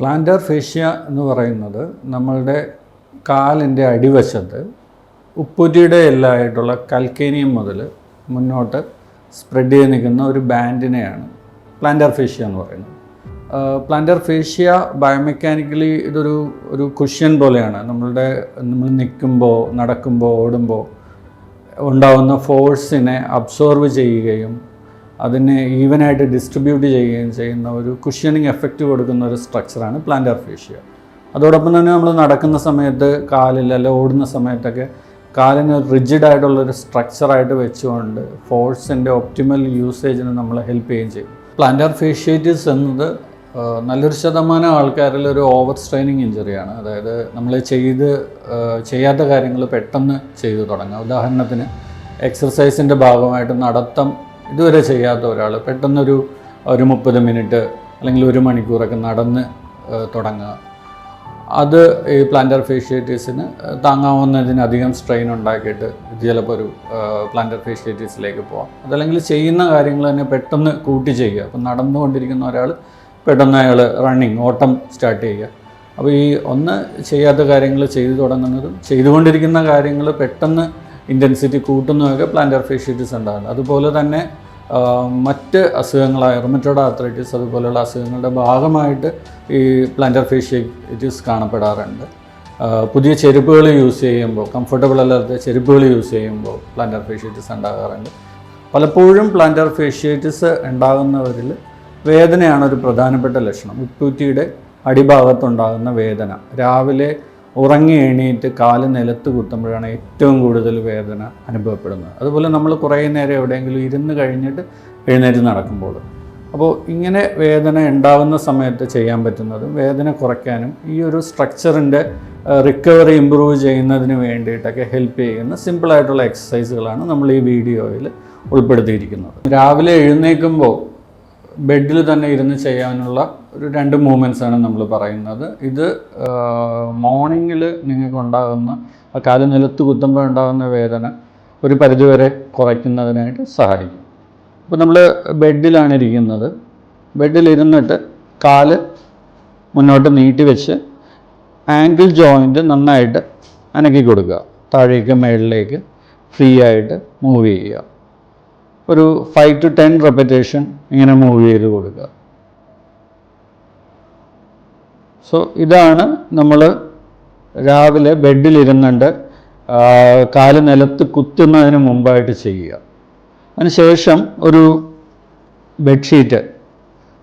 Planter fascia എന്ന് പറയുന്നത് നമ്മളുടെ കാലിന്റെ അടിവശത്ത് ഉപ്പുറ്റിയുടെ എല്ലായിട്ടുള്ള കൽക്കേനിയം മുതൽ മുന്നോട്ട് സ്പ്രെഡ് ചെയ്ത് നിൽക്കുന്ന ഒരു ബാൻഡിനെയാണ് പ്ലാന്റർ ഫേഷ്യ എന്ന് പറയുന്നത്. പ്ലാന്റർ ഫേഷ്യ ബയോമെക്കാനിക്കലി ഇതൊരു ഒരു കുഷ്യൻ പോലെയാണ്. നമ്മളുടെ നമ്മൾ നിൽക്കുമ്പോൾ നടക്കുമ്പോൾ ഓടുമ്പോൾ ഉണ്ടാകുന്ന ഫോഴ്സിനെ അബ്സോർവ് ചെയ്യുകയും അതിനെ ഈവനായിട്ട് ഡിസ്ട്രിബ്യൂട്ട് ചെയ്യുകയും ചെയ്യുന്ന ഒരു കുഷ്യനിങ് എഫക്റ്റ് കൊടുക്കുന്ന ഒരു സ്ട്രക്ചറാണ് പ്ലാന്റർ ഫേഷ്യ അതോടൊപ്പം തന്നെ നമ്മൾ നടക്കുന്ന സമയത്ത് കാലിൽ അല്ലെ ഓടുന്ന സമയത്തൊക്കെ കാലിന് റിജിഡ് ആയിട്ടുള്ളൊരു സ്ട്രക്ചറായിട്ട് വെച്ചുകൊണ്ട് ഫോഴ്സിന്റെ ഒപ്റ്റിമൽ യൂസേജിന് നമ്മൾ ഹെൽപ്പ് ചെയ്യുകയും ചെയ്യും. പ്ലാന്റർ ഫേഷ്യേറ്റീസ് എന്നത് നല്ലൊരു ശതമാനം ആൾക്കാരിൽ ഒരു ഓവർ സ്ട്രെയിനിങ് ഇഞ്ചറിയാണ് അതായത് നമ്മൾ ചെയ്ത് ചെയ്യാത്ത കാര്യങ്ങൾ പെട്ടെന്ന് ചെയ്തു തുടങ്ങുക ഉദാഹരണത്തിന് എക്സർസൈസിന്റെ ഭാഗമായിട്ട് നടത്തം ഇതുവരെ ചെയ്യാത്ത ഒരാൾ പെട്ടെന്നൊരു ഒരു മുപ്പത് മിനിറ്റ് അല്ലെങ്കിൽ ഒരു മണിക്കൂറൊക്കെ നടന്ന് തുടങ്ങുക. അത് ഈ പ്ലാന്റർ ഫേഷ്യേറ്റീസിന് താങ്ങാവുന്നതിനധികം സ്ട്രെയിൻ ഉണ്ടാക്കിയിട്ട് ചിലപ്പോൾ ഒരു പ്ലാന്റർ ഫേഷ്യേറ്റീസിലേക്ക് പോവാം. അതല്ലെങ്കിൽ ചെയ്യുന്ന കാര്യങ്ങൾ തന്നെ പെട്ടെന്ന് കൂട്ടി ചെയ്യുക. അപ്പം നടന്നുകൊണ്ടിരിക്കുന്ന ഒരാൾ പെട്ടെന്ന് അയാൾ റണ്ണിങ് ഓട്ടം സ്റ്റാർട്ട് ചെയ്യുക. അപ്പോൾ ഈ ഒന്ന് ചെയ്യാത്ത കാര്യങ്ങൾ ചെയ്തു തുടങ്ങുന്നതും ചെയ്തുകൊണ്ടിരിക്കുന്ന കാര്യങ്ങൾ പെട്ടെന്ന് ഇന്റൻസിറ്റി കൂട്ടുന്നതൊക്കെ പ്ലാന്റർ ഫേഷ്യേറ്റീസ് ഉണ്ടാകുന്നത്. അതുപോലെ തന്നെ മറ്റ് അസുഖങ്ങളായ റൊമറ്റോഡ് ആർത്രൈറ്റിസ് അതുപോലെയുള്ള അസുഖങ്ങളുടെ ഭാഗമായിട്ട് ഈ പ്ലാന്റർ ഫേഷ്യേറ്റീസ് കാണപ്പെടാറുണ്ട്. പുതിയ ചെരുപ്പുകൾ യൂസ് ചെയ്യുമ്പോൾ കംഫർട്ടബിൾ അല്ലാത്ത ചെരുപ്പുകൾ യൂസ് ചെയ്യുമ്പോൾ പ്ലാന്റർ ഫേഷ്യേറ്റീസ് ഉണ്ടാകാറുണ്ട്. പലപ്പോഴും പ്ലാന്റർ ഫേഷ്യേറ്റീസ് ഉണ്ടാകുന്നവരിൽ വേദനയാണ് ഒരു പ്രധാനപ്പെട്ട ലക്ഷണം. ഉപ്പൂറ്റിയുടെ അടിഭാഗത്തുണ്ടാകുന്ന വേദന. രാവിലെ ഉറങ്ങി എണീറ്റ് കാൽ നിലത്ത് കുത്തുമ്പോഴാണ് ഏറ്റവും കൂടുതൽ വേദന അനുഭവപ്പെടുന്നത്. അതുപോലെ നമ്മൾ കുറേ നേരം എവിടെയെങ്കിലും ഇരുന്ന് കഴിഞ്ഞിട്ട് എഴുന്നേറ്റ് നടക്കുമ്പോൾ. അപ്പോൾ ഇങ്ങനെ വേദന ഉണ്ടാവുന്ന സമയത്ത് ചെയ്യാൻ പറ്റുന്നതും വേദന കുറയ്ക്കാനും ഈ ഒരു സ്ട്രക്ചറിന്റെ റിക്കവറി ഇമ്പ്രൂവ് ചെയ്യുന്നതിന് വേണ്ടിയിട്ടൊക്കെ ഹെൽപ്പ് ചെയ്യുന്ന സിമ്പിളായിട്ടുള്ള എക്സസൈസുകളാണ് നമ്മൾ ഈ വീഡിയോയിൽ ഉൾപ്പെടുത്തിയിരിക്കുന്നത്. രാവിലെ എഴുന്നേൽക്കുമ്പോൾ ബെഡിൽ തന്നെ ഇരുന്ന് ചെയ്യാനുള്ള ഒരു രണ്ട് മൂവ്മെന്റ്സ് ആണ് നമ്മൾ പറയുന്നത്. ഇത് മോർണിംഗിൽ നിങ്ങൾക്ക് ഉണ്ടാകുന്ന കാൽ നിലത്ത് കുത്തുമ്പോൾ ഉണ്ടാകുന്ന വേദന ഒരു പരിധിവരെ കുറയ്ക്കുന്നതിനായിട്ട് സഹായിക്കും. അപ്പോൾ നമ്മൾ ബെഡിലാണ് ഇരിക്കുന്നത്. ബെഡിലിരുന്നിട്ട് കാൽ മുന്നോട്ട് നീട്ടി വെച്ച് ആങ്കിൾ ജോയിന്റ് നന്നായിട്ട് അനക്കി കൊടുക്കുക. താഴേക്ക് മേളിലേക്ക് ഫ്രീ ആയിട്ട് മൂവ് ചെയ്യുക. ഒരു ഫൈവ് ടു ടെൻ റെപ്പറ്റേഷൻ ഇങ്ങനെ മൂവ് ചെയ്ത് കൊടുക്കുക. സോ ഇതാണ് നമ്മൾ രാവിലെ ബെഡിലിരുന്നുണ്ട് കാൽ നിലത്ത് കുത്തുന്നതിന് മുമ്പായിട്ട് ചെയ്യുക. അതിനുശേഷം ഒരു ബെഡ്ഷീറ്റ്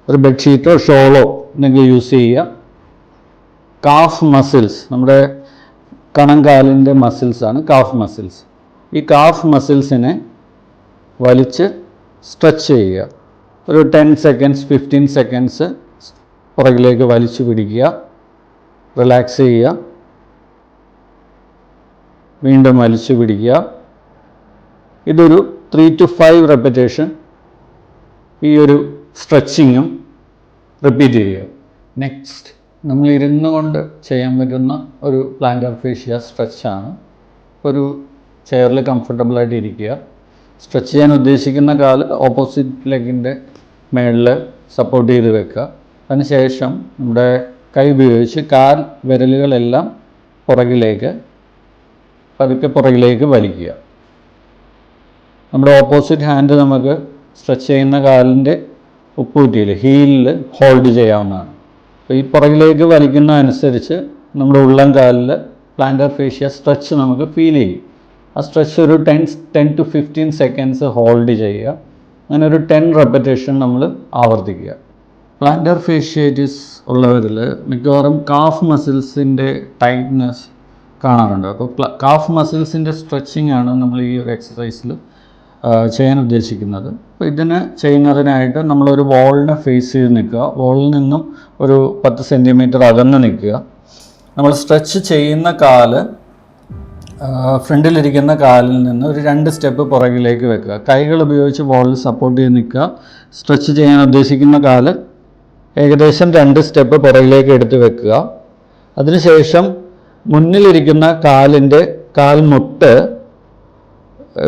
ഒരു ബെഡ്ഷീറ്റോ ഷോളോ എന്തെങ്കിലും യൂസ് ചെയ്യുക. കാഫ് മസിൽസ് നമ്മുടെ കണങ്കാലിന്റെ മസിൽസാണ് കാഫ് മസിൽസ് ഈ കാഫ് മസിൽസിനെ വലിച്ച് സ്ട്രെച്ച് ചെയ്യുക. ഒരു ടെൻ സെക്കൻഡ്സ് ഫിഫ്റ്റീൻ സെക്കൻഡ്സ് പുറകിലേക്ക് വലിച്ചു പിടിക്കുക. റിലാക്സ് ചെയ്യുക. വീണ്ടും വലിച്ചു പിടിക്കുക. ഇതൊരു ത്രീ ടു ഫൈവ് റെപ്പറ്റേഷൻ ഈ ഒരു സ്ട്രെച്ചിങ്ങും റിപ്പീറ്റ് ചെയ്യുക. നെക്സ്റ്റ് നമ്മൾ ഇരുന്നു കൊണ്ട് ചെയ്യാൻ പറ്റുന്ന ഒരു പ്ലാന്റ് ഫേഷ്യ സ്ട്രെച്ചാണ് ഒരു ചെയറിൽ കംഫർട്ടബിളായിട്ട് ഇരിക്കുക. സ്ട്രെച്ച് ചെയ്യാൻ ഉദ്ദേശിക്കുന്ന കാൽ ഓപ്പോസിറ്റ് ലെഗിന്റെ മേളിൽ സപ്പോർട്ട് ചെയ്ത് വെക്കുക. അതിനുശേഷം നമ്മുടെ കൈ ഉപയോഗിച്ച് കാൽ വിരലുകളെല്ലാം പുറകിലേക്ക് പതുക്കെ പുറകിലേക്ക് വലിക്കുക. നമ്മുടെ ഓപ്പോസിറ്റ് ഹാൻഡ് നമുക്ക് സ്ട്രെച്ച് ചെയ്യുന്ന കാലിന്റെ ഉപ്പൂറ്റിയിൽ ഹീലിൽ ഹോൾഡ് ചെയ്യാവുന്നതാണ്. അപ്പോൾ ഈ പുറകിലേക്ക് വലിക്കുന്ന അനുസരിച്ച് നമ്മുടെ ഉള്ളം കാലിൽ പ്ലാന്റർ ഫേഷ്യ സ്ട്രെച്ച് നമുക്ക് ഫീൽ ചെയ്യും. ആ സ്ട്രെച്ച് ഒരു ten ten to fifteen seconds hold ചെയ്യുക. അങ്ങനെ ഒരു ടെൻ റെപ്പറ്റേഷൻ നമ്മൾ ആവർത്തിക്കുക. പ്ലാന്റർ ഫേഷ്യേജസ് ഉള്ളവരിൽ മിക്കവാറും കാഫ് മസിൽസിന്റെ ടൈറ്റ്നെസ് കാണാറുണ്ട്. അപ്പോൾ കാഫ് മസിൽസിന്റെ സ്ട്രെച്ചിങ് ആണ് നമ്മൾ ഈ ഒരു എക്സസൈസിൽ ചെയ്യാൻ ഉദ്ദേശിക്കുന്നത്. അപ്പോൾ ഇതിന് ചെയ്യുന്നതിനായിട്ട് നമ്മളൊരു വോളിനെ ഫേസ് ചെയ്ത് നിൽക്കുക. വോളിൽ നിന്നും ഒരു പത്ത് സെന്റിമീറ്റർ അകന്ന് നിൽക്കുക. നമ്മൾ സ്ട്രെച്ച് ചെയ്യുന്ന കാൽ ഫ്രണ്ടിലിരിക്കുന്ന കാലിൽ നിന്ന് ഒരു രണ്ട് സ്റ്റെപ്പ് പുറകിലേക്ക് വെക്കുക. കൈകൾ ഉപയോഗിച്ച് വോളിൽ സപ്പോർട്ട് ചെയ്ത് നിൽക്കുക. സ്ട്രെച്ച് ചെയ്യാൻ ഉദ്ദേശിക്കുന്ന കാൽ ഏകദേശം രണ്ട് സ്റ്റെപ്പ് പുറകിലേക്ക് എടുത്ത് വെക്കുക. അതിനുശേഷം മുന്നിലിരിക്കുന്ന കാലിന്റെ കാൽമുട്ട്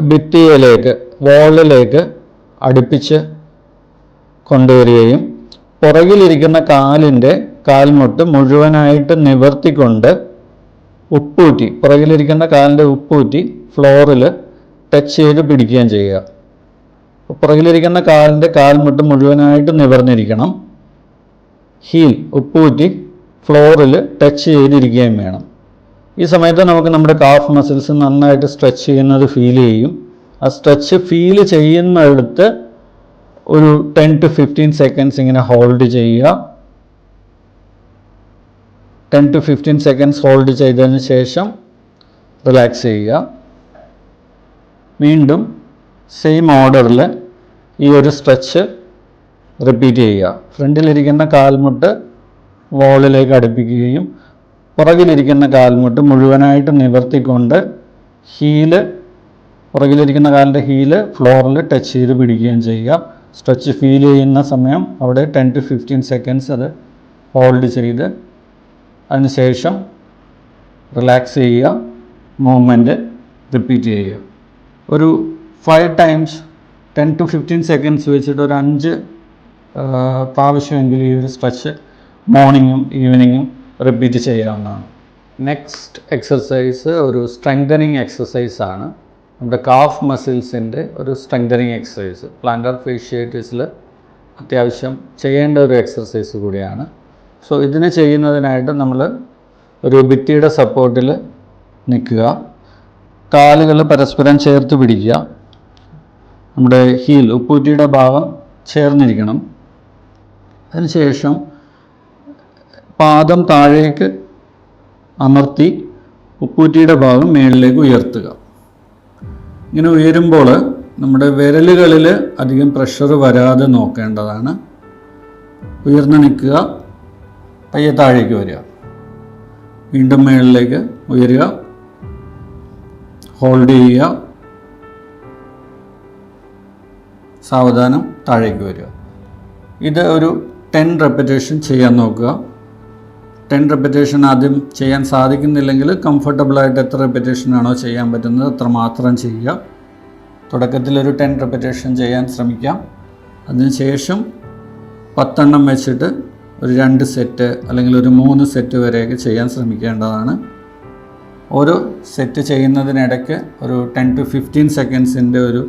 ഭിത്തിയിലേക്ക് വോളിലേക്ക് അടുപ്പിച്ച് കൊണ്ടുവരികയും പുറകിലിരിക്കുന്ന കാലിന്റെ കാൽമുട്ട് മുഴുവനായിട്ട് നിവർത്തിക്കൊണ്ട് ഉപ്പൂറ്റി പുറകിലിരിക്കുന്ന കാലിന്റെ ഉപ്പൂറ്റി ഫ്ലോറിൽ ടച്ച് ചെയ്ത് പിടിക്കുകയും ചെയ്യുക. പുറകിലിരിക്കുന്ന കാലിന്റെ കാൽമുട്ട് മുഴുവനായിട്ട് നിവർന്നിരിക്കണം. ഹീൽ ഉപ്പൂറ്റി ഫ്ലോറിൽ ടച്ച് ചെയ്തിരിക്കുകയും വേണം. ഈ സമയത്ത് നമുക്ക് നമ്മുടെ കാഫ് മസിൽസ് നന്നായിട്ട് സ്ട്രെച്ച് ചെയ്യുന്നത് ഫീൽ ചെയ്യും. ആ സ്ട്രെച്ച് ഫീൽ ചെയ്യുന്നിടത്ത് ഒരു ടെൻ ടു ഫിഫ്റ്റീൻ സെക്കൻഡ്സ് ഇങ്ങനെ ഹോൾഡ് ചെയ്യുക. Ten to fifteen seconds hold ചെയ്തതിന് ശേഷം റിലാക്സ് ചെയ്യുക. വീണ്ടും സെയിം ഓർഡറിൽ ഈ ഒരു സ്ട്രെച്ച് റിപ്പീറ്റ് ചെയ്യുക. ഫ്രണ്ടിലിരിക്കുന്ന കാൽമുട്ട് വോളിലേക്ക് അടുപ്പിക്കുകയും പുറകിലിരിക്കുന്ന കാൽമുട്ട് മുഴുവനായിട്ട് നിവർത്തിക്കൊണ്ട് ഹീൽ പുറകിലിരിക്കുന്ന കാലിന്റെ ഹീൽ ഫ്ലോറിൽ ടച്ച് ചെയ്ത് പിടിക്കുകയും ചെയ്യുക. സ്ട്രെച്ച് ഫീൽ ചെയ്യുന്ന സമയം അവിടെ ടെൻ ടു ഫിഫ്റ്റീൻ സെക്കൻഡ്സ് അത് ഹോൾഡ് ചെയ്ത് അതിനുശേഷം റിലാക്സ് ചെയ്യുക മൂവ്മെന്റ് റിപ്പീറ്റ് ചെയ്യുക. ഒരു five times ten to fifteen seconds വെച്ചിട്ട് ഒരു അഞ്ച് പ്രാവശ്യമെങ്കിൽ ഈ ഒരു സ്ട്രെച്ച് മോർണിംഗും ഈവനിങ്ങും റിപ്പീറ്റ് ചെയ്യാവുന്നതാണ് നെക്സ്റ്റ് എക്സസൈസ് ഒരു സ്ട്രെങ്തനിങ് എക്സസൈസാണ് നമ്മുടെ കാഫ് മസിൽസിന്റെ ഒരു സ്ട്രെങ്തനിങ് എക്സസൈസ് പ്ലാന്റർ ഫേഷ്യേറ്റീസിൽ അത്യാവശ്യം ചെയ്യേണ്ട ഒരു എക്സസൈസ് കൂടിയാണ്. സോ ഇതിന് ചെയ്യുന്നതിനായിട്ട് നമ്മൾ ഒരു ഭിത്തിയുടെ സപ്പോർട്ടിൽ നിൽക്കുക. കാലുകൾ പരസ്പരം ചേർത്ത് പിടിക്കുക. നമ്മുടെ ഹീൽ ഉപ്പൂറ്റിയുടെ ഭാഗം ചേർന്നിരിക്കണം. അതിനുശേഷം പാദം താഴേക്ക് അമർത്തി ഉപ്പൂറ്റിയുടെ ഭാഗം മേളിലേക്ക് ഉയർത്തുക. ഇങ്ങനെ ഉയരുമ്പോൾ നമ്മുടെ വിരലുകളിൽ അധികം പ്രഷർ വരാതെ നോക്കേണ്ടതാണ്. ഉയർന്നു നിൽക്കുക. പയ്യെ താഴേക്ക് വരിക. വീണ്ടും മുകളിലേക്ക് ഉയരുക. ഹോൾഡ് ചെയ്യുക. സാവധാനം താഴേക്ക് വരിക. ഇത് ഒരു ടെൻ റെപ്പറ്റേഷൻ ചെയ്യാൻ നോക്കുക. ടെൻ റെപ്പറ്റേഷൻ ആദ്യം ചെയ്യാൻ സാധിക്കുന്നില്ലെങ്കിൽ കംഫർട്ടബിളായിട്ട് എത്ര റെപ്പറ്റേഷൻ ആണോ ചെയ്യാൻ പറ്റുന്നത് അത്ര മാത്രം ചെയ്യുക. തുടക്കത്തിൽ ഒരു ടെൻ റെപ്പറ്റേഷൻ ചെയ്യാൻ ശ്രമിക്കാം. അതിനുശേഷം പത്തെണ്ണം വെച്ചിട്ട് ഒരു രണ്ട് സെറ്റ് അല്ലെങ്കിൽ ഒരു മൂന്ന് സെറ്റ് വരെയൊക്കെ ചെയ്യാൻ ശ്രമിക്കേണ്ടതാണ്. ഓരോ സെറ്റ് ചെയ്യുന്നതിനിടയ്ക്ക് ഒരു ടെൻ ടു ഫിഫ്റ്റീൻ സെക്കൻഡ്സിന്റെ ഒരു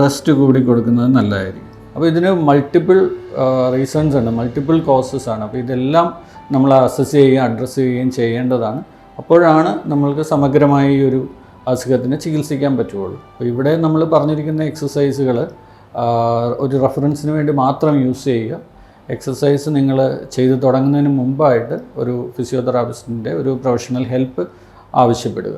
റെസ്റ്റ് കൂടി കൊടുക്കുന്നത് നല്ലതായിരിക്കും. അപ്പോൾ ഇതിന് മൾട്ടിപ്പിൾ റീസൺസ് ഉണ്ട്. മൾട്ടിപ്പിൾ കോസസ് ആണ്. അപ്പോൾ ഇതെല്ലാം നമ്മൾ അസസ് ചെയ്യുകയും അഡ്രസ്സ് ചെയ്യുകയും ചെയ്യേണ്ടതാണ്. അപ്പോഴാണ് നമ്മൾക്ക് സമഗ്രമായി ഈ ഒരു അസുഖത്തിന് ചികിത്സിക്കാൻ പറ്റുള്ളൂ അപ്പോൾ ഇവിടെ നമ്മൾ പറഞ്ഞിരിക്കുന്ന എക്സസൈസുകൾ ഒരു റെഫറൻസിന് വേണ്ടി മാത്രം യൂസ് ചെയ്യുക. എക്സസൈസ് നിങ്ങൾ ചെയ്തു തുടങ്ങുന്നതിന് മുമ്പായിട്ട് ഒരു ഫിസിയോതെറാപ്പിസ്റ്റിന്റെ ഒരു പ്രൊഫഷണൽ ഹെൽപ്പ് ആവശ്യപ്പെടുക.